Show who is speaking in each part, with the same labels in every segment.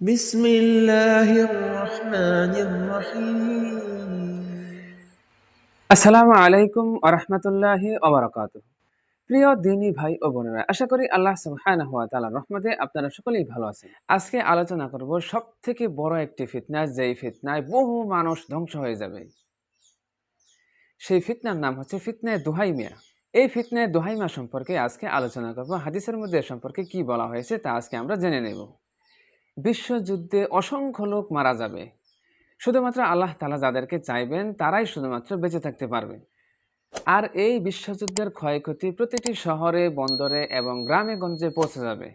Speaker 1: بسم الله الرحمن الرحيم
Speaker 2: আসসালামু আলাইকুম আরহামতুল্লাহি ওবরাকাত প্রিয় দিনী ভাই ও বোনেরা আশা করি আল্লাহ সুবহানাহু ওয়া তাআলার রহমতে আপনারা সকলেই ভালো আছেন আজকে আলোচনা করব সব থেকে বড় একটি ফিতনা যেই ফিতনায় বহু মানুষ ধ্বংস হয়ে যাবে সেই ফিতনার নাম হচ্ছে ফিতনায় দুহাইমিয়া এই ফিতনায় দুহাইমা সম্পর্কে আজকে আলোচনা করব হাদিসের মধ্যে এ সম্পর্কে কি বলা হয়েছে তা আজকে আমরা জেনে নেব বিশ্বযুদ্ধে অসংখ্য লোক মারা যাবে। শুধুমাত্র আল্লাহ তালা যাদেরকে চাইবেন, তারাই শুধুমাত্র বেঁচে থাকতে পারবে। আর এই বিশ্বযুদ্ধের ক্ষয়ক্ষতি প্রতিটি শহরে, বন্দরে এবং গ্রামে গঞ্জে পৌঁছে যাবে।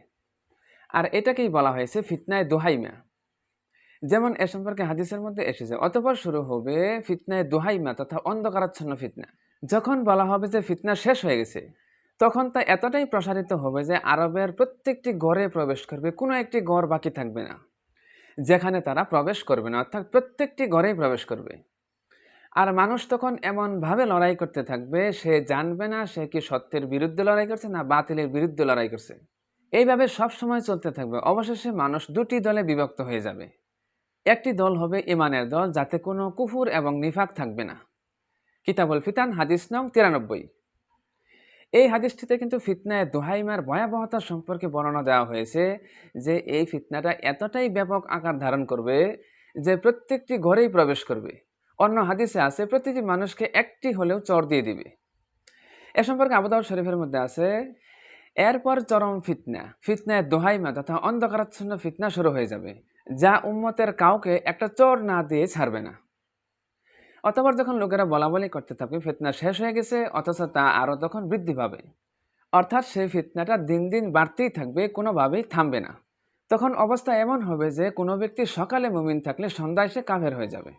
Speaker 2: আর এটাকেই বলা হয়েছে ফিতনায় দোহাইমা। যেমন এ সম্পর্কে হাদিসের মধ্যে এসেছে, অতপর শুরু হবে ফিতনায় দোহাইমা তথা অন্ধকারাচ্ছন্ন ফিতনা। যখন বলা হবে যে ফিতনা শেষ হয়ে গেছে তখন তা এতটাই প্রসারিত হবে যে আরবের প্রত্যেকটি ঘরে প্রবেশ করবে, কোনো একটি ঘর বাকি থাকবে না। যেখানে তারা প্রবেশ করবে না, অর্থাৎ প্রত্যেকটি ঘরেই প্রবেশ করবে। আর মানুষ তখন এমনভাবে লড়াই করতে থাকবে, সে জানবে না সে কি সত্যের বিরুদ্ধে লড়াই করছে না বাতিলের বিরুদ্ধে লড়াই করছে। এইভাবে সব সময় চলতে থাকবে। অবশেষে মানুষ দুটি দলে বিভক্ত হয়ে যাবে। একটি দল হবে ইমানের দল, যাতে কোনো কুফুর এবং নিফাক থাকবে না। কিতাবুল ফিতান, হাদিস নং তিরানব্বই। এই হাদিসটিতে কিন্তু ফিতনায় দোহাইমার ভয়াবহতা সম্পর্কে বর্ণনা দেওয়া হয়েছে যে এই ফিতনাটা এতটাই ব্যাপক আকার ধারণ করবে যে প্রত্যেকটি ঘরেই প্রবেশ করবে। অন্য হাদিসে আছে, প্রতিটি মানুষকে একটি হলেও চর দিয়ে দিবে। এ সম্পর্কে আবুদাউদ শরীফের মধ্যে আছে, এরপর চরম ফিতনা, ফিতনায় দোহাইমা তথা অন্ধকারাচ্ছন্ন ফিতনা শুরু হয়ে যাবে, যা উম্মতের কাউকে একটা চর না দিয়ে ছাড়বে না। অতবার যখন লোকেরা বলা বলি করতে থাকবে ফিতনা শেষ হয়ে গেছে, অথচ তা আরও তখন বৃদ্ধি পাবে। অর্থাৎ সেই ফিতনাটা দিন দিন বাড়তেই থাকবে, কোনোভাবেই থামবে না। তখন অবস্থা এমন হবে যে, কোনো ব্যক্তি সকালে মুমিন থাকলে সন্ধ্যায় সে কাফের হয়ে যাবে।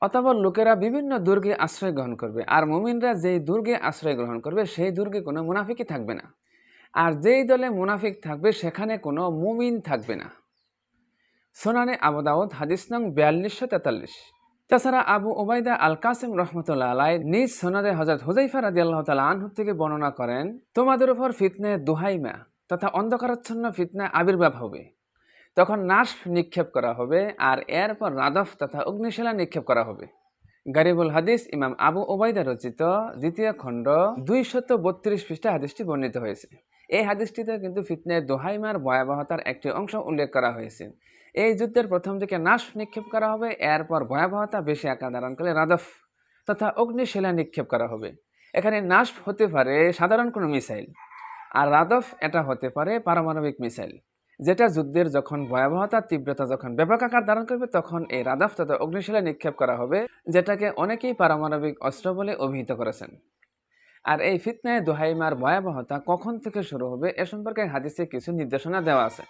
Speaker 2: অতপর লোকেরা বিভিন্ন দুর্গে আশ্রয় গ্রহণ করবে, আর মুমিনরা যেই দুর্গে আশ্রয় গ্রহণ করবে, সেই দুর্গে কোনো মুনাফিকই থাকবে না। আর যেই দলে মুনাফিক থাকবে, সেখানে কোনো মুমিন থাকবে না। সোনানে আবদাউদ হাদিস নং বিয়াল্লিশশো তেতাল্লিশ। তাছাড়া আবু ওবায়দা আল কাসিম রহমতুল্লাহ আলাই নিজ সনদে হজরত হুজাইফা রাজি আল্লাহ তালা আনহু থেকে বর্ণনা করেন, তোমাদের উপর ফিতনে দুহাইমা তথা অন্ধকারাচ্ছন্ন ফিতনা আবির্ভাব হবে। তখন নাশ নিক্ষেপ করা হবে আর এরপর রাদফ তথা অগ্নিশিলা নিক্ষেপ করা হবে। গারিবুল হাদিস ইমাম আবু ওবায়দা রচিত দ্বিতীয় খণ্ড দুইশত বত্রিশ পৃষ্ঠা হাদিসটি বর্ণিত হয়েছে। এই হাদিসটিতে কিন্তু ফিতনে দোহাইমার ভয়াবহতার একটি অংশ উল্লেখ করা হয়েছে। এই যুদ্ধের প্রথম দিকে নাশ নিক্ষেপ করা হবে, এরপর ভয়াবহতা বেশি আকার ধারণ করলে রাদফ তথা অগ্নিশিলা নিক্ষেপ করা হবে। এখানে নাশ হতে পারে সাধারণ কোনো মিসাইল, আর রাদফ এটা হতে পারে পারমাণবিক মিসাইল, যেটা যুদ্ধের যখন ভয়াবহতা, তীব্রতা যখন ব্যাপক আকার ধারণ করবে, তখন এই রাদফ তথা অগ্নিশিলা নিক্ষেপ করা হবে, যেটাকে অনেকেই পারমাণবিক অস্ত্র বলে অভিহিত করেছেন। আর এই ফিতনায় দোহাইমার ভয়াবহতা কখন থেকে শুরু হবে, এ সম্পর্কে হাদিসে কিছু নির্দেশনা দেওয়া আছে।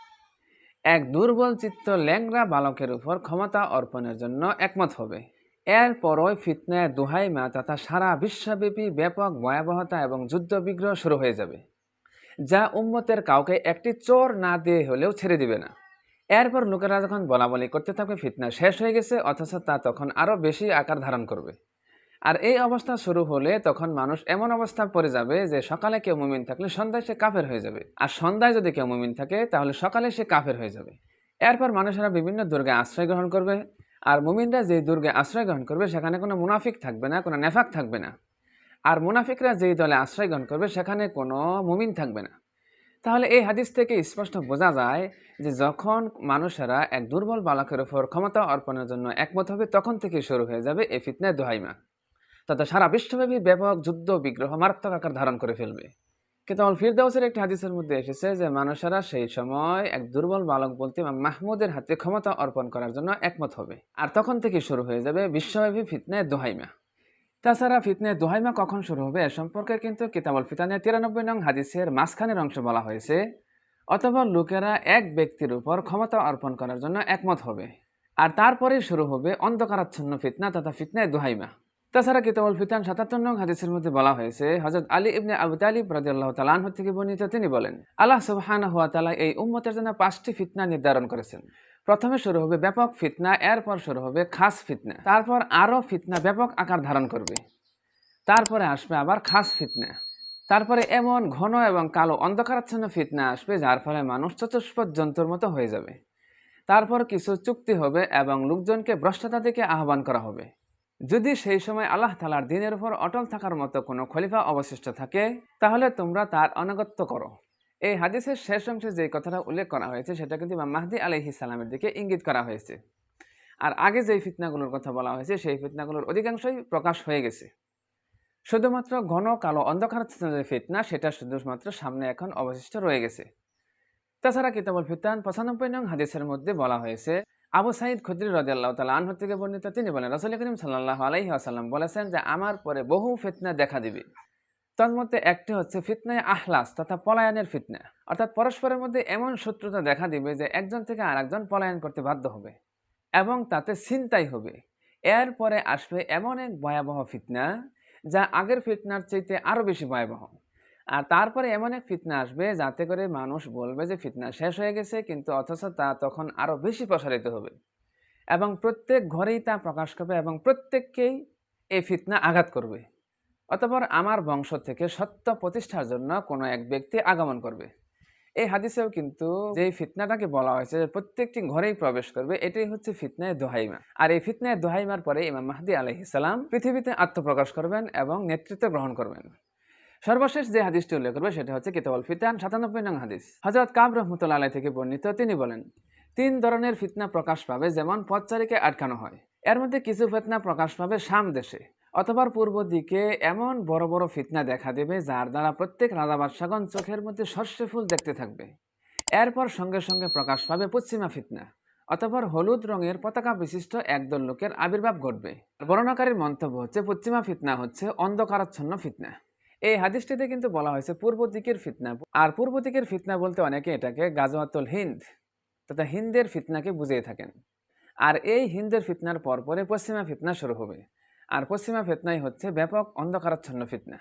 Speaker 2: এক দুর্বল চিত্ত ল্যাংরা বালকের উপর ক্ষমতা অর্পণের জন্য একমত হবে। এরপরই ফিতনায় দুহাইমা তথা সারা বিশ্বব্যাপী ব্যাপক ভয়াবহতা এবং যুদ্ধবিগ্রহ শুরু হয়ে যাবে, যা উম্মতের কাউকে একটি চোর না দিয়ে হলেও ছেড়ে দিবে না। এরপর লোকেরা যখন বলা বলি করতে থাকবে, ফিতনা শেষ হয়ে গেছে, অথচ তা তখন আরও বেশি আকার ধারণ করবে। আর এই অবস্থা শুরু হলে তখন মানুষ এমন অবস্থা পড়ে যাবে যে সকালে কেউ মুমিন থাকলে সন্ধ্যায় সে কাফের হয়ে যাবে। আর সন্ধ্যায় যদি কেউ মুমিন থাকে, তাহলে সকালে সে কাফের হয়ে যাবে। এরপর মানুষেরা বিভিন্ন দুর্গে আশ্রয় গ্রহণ করবে। আর মুমিনরা যেই দুর্গে আশ্রয় গ্রহণ করবে, সেখানে কোনো মুনাফিক থাকবে না, কোনো নেফাক থাকবে না। আর মুনাফিকরা যেই দলে আশ্রয় গ্রহণ করবে, সেখানে কোনো মুমিন থাকবে না। তাহলে এই হাদিস থেকে স্পষ্ট বোঝা যায় যে যখন মানুষেরা এক দুর্বল বালকের ওপর ক্ষমতা অর্পণের জন্য একমত হবে, তখন থেকে শুরু হয়ে যাবে এই ফিতনায় দোহাইমা। তথা সারা বিশ্বব্যাপী ব্যাপক যুদ্ধ বিগ্রহ মারাত্মক আকার ধারণ করে ফেলবে। কিন্তু আমার ফিরদাউসের একটি হাদিসের মধ্যে এসেছে যে, মানুষেরা সেই সময় এক দুর্বল বালক বলতে মাহমুদের হাতে ক্ষমতা অর্পণ করার জন্য একমত হবে। আর তখন থেকে শুরু হয়ে যাবে বিশ্বব্যাপী ফিতনায় দোহাইমা। তাছাড়া ফিতনায় দোহাইমা কখন শুরু হবে এ সম্পর্কে কিন্তু কিতাবল ফিতানে তিরানব্বই নং হাদিসের মাঝখানের অংশ বলা হয়েছে অথবা লোকেরা এক ব্যক্তির উপর ক্ষমতা অর্পণ করার জন্য একমত হবে। আর তারপরে শুরু হবে অন্ধকারাচ্ছন্ন ফিতনা তথা ফিতনায় দোহাইমা। তাছাড়া কিতাবুল ফিতান সাতাত্তর নং হাদিসের মধ্যে বলা হয়েছে হজরত আলী ইবনে আবু তালিব রাজিয়াল্লাহ তালাহ থেকে বর্ণিত তিনি বলেন, আল্লাহ সুবহান হুয়া তালা এই উম্মতের জন্য পাঁচটি ফিতনা নির্ধারণ করেছেন। প্রথমে শুরু হবে ব্যাপক ফিতনা, এরপর শুরু হবে খাস ফিতনা। তারপর আরও ফিতনা ব্যাপক আকার ধারণ করবে। তারপরে আসবে আবার খাস ফিতনা। তারপরে এমন ঘন এবং কালো অন্ধকারাচ্ছন্ন ফিতনা আসবে, যার ফলে মানুষ চতুষ্পদ জন্তুর মতো হয়ে যাবে। তারপর কিছু চুক্তি হবে এবং লোকজনকে ভ্রষ্টতা থেকে আহ্বান করা হবে। যদি সেই সময় আল্লাহ তালার দিনের উপর অটল থাকার মতো কোনো খলিফা অবশিষ্ট থাকে, তাহলে তোমরা তার অনাগত্য করো। এই হাদিসের শেষ অংশে যে কথাটা উল্লেখ করা হয়েছে, সেটা কিন্তু মাহদি আলহি সালামের দিকে ইঙ্গিত করা হয়েছে। আর আগে যেই ফিতনাগুলোর কথা বলা হয়েছে, সেই ফিতনাগুলোর অধিকাংশই প্রকাশ হয়ে গেছে। শুধুমাত্র ঘন কালো অন্ধকার যে ফিতনা, সেটা শুধুমাত্র সামনে এখন অবশিষ্ট রয়ে গেছে। তাছাড়া কিতাবুল ফিতান পঁচানব্বই নং হাদিসের মধ্যে বলা হয়েছে আবু সাইদ খুদ্রি রাজিয়াল্লাহ তালা আনহর থেকে বর্ণিত তিনি বলেন, রসুল করিম সাল্লাহ আলাইহি আসাল্লাম বলেছেন যে, আমার পরে বহু ফিতনা দেখা দিবে। তন্মধ্যে একটি হচ্ছে ফিতনায় আহলাস তথা পলায়নের ফিতনা। অর্থাৎ পরস্পরের মধ্যে এমন শত্রুতা দেখা দিবে যে, একজন থেকে আরেকজন পলায়ন করতে বাধ্য হবে এবং তাতে ছিনতাই হবে। এরপরে আসবে এমন এক ভয়াবহ ফিতনা যা আগের ফিতনার চাইতে আরও বেশি ভয়াবহ। আর তারপরে এমন এক ফিতনা আসবে, যাতে করে মানুষ বলবে যে ফিতনা শেষ হয়ে গেছে, কিন্তু অথচ তা তখন আরও বেশি প্রসারিত হবে। এবং প্রত্যেক ঘরেই তা প্রকাশ করবে এবং প্রত্যেককেই এই ফিতনা আঘাত করবে। অতপর আমার বংশ থেকে সত্য প্রতিষ্ঠার জন্য কোনো এক ব্যক্তি আগমন করবে। এই হাদিসেও কিন্তু যে ফিতনাটাকে বলা হয়েছে যে প্রত্যেকটি ঘরেই প্রবেশ করবে, এটাই হচ্ছে ফিতনায় দোহাইমা। আর এই ফিতনায় দোহাইমার পরে ইমাম মাহদি আলহিসাল্লাম পৃথিবীতে আত্মপ্রকাশ করবেন এবং নেতৃত্ব গ্রহণ করবেন। সর্বশেষ যে হাদিসটি উল্লেখ করবে সেটা হচ্ছে কিতাবুল ফিতান, সাতানব্বই নং হাদিস। হজরত কাব রহমতুল্লা আলাই থেকে বর্ণিত, তিনি বলেন, তিন ধরনের ফিতনা প্রকাশ পাবে, যেমন পথচারীকে আটকানো হয়। এর মধ্যে কিছু ফিতনা প্রকাশ পাবে শাম দেশে, অথবা পূর্ব দিকে এমন বড় বড় ফিতনা দেখা দেবে, যার দ্বারা প্রত্যেক রাজা বাদশাগণ চোখের মধ্যে সর্ষে ফুল দেখতে থাকবে। এরপর সঙ্গে সঙ্গে প্রকাশ পাবে পশ্চিমা ফিতনা অতপর হলুদ রঙের পতাকা বিশিষ্ট একদল লোকের আবির্ভাব ঘটবে। বর্ণনাকারীর মন্তব্য হচ্ছে, পশ্চিমা ফিতনা হচ্ছে অন্ধকারাচ্ছন্ন ফিতনা। এই হাদিসটিতে কিন্তু বলা হয়েছে, পূর্ব দিকের ফিতনা। আর পূর্ব দিকের ফিতনা বলতে অনেকে এটাকে গাজওয়াতুল হিন্দ, তথা হিন্দের ফিতনাকে বুঝিয়ে থাকেন। আর এই হিন্দের ফিতনার পরপরে পশ্চিমা ফিতনা শুরু হবে। আর পশ্চিমা ফিতনাই হচ্ছে ব্যাপক অন্ধকারাচ্ছন্ন ফিতনা।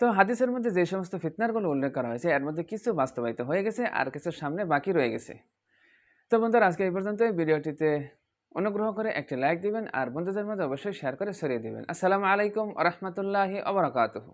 Speaker 2: তো হাদিসের মধ্যে যে সমস্ত ফিতনারগুলো উল্লেখ করা হয়েছে, এর মধ্যে কিছু বাস্তবায়িত হয়ে গেছে আর কিছু সামনে বাকি রয়ে গেছে। তো বন্ধুরা, আজকে এই পর্যন্ত এই ভিডিওটিতে অনুগ্রহ করে একটি লাইক দিবেন আর বন্ধুদের মধ্যে অবশ্যই শেয়ার করে ছড়িয়ে দিবেন। আসসালামু আলাইকুম রহমতুল্লাহি আবরাকাতুহু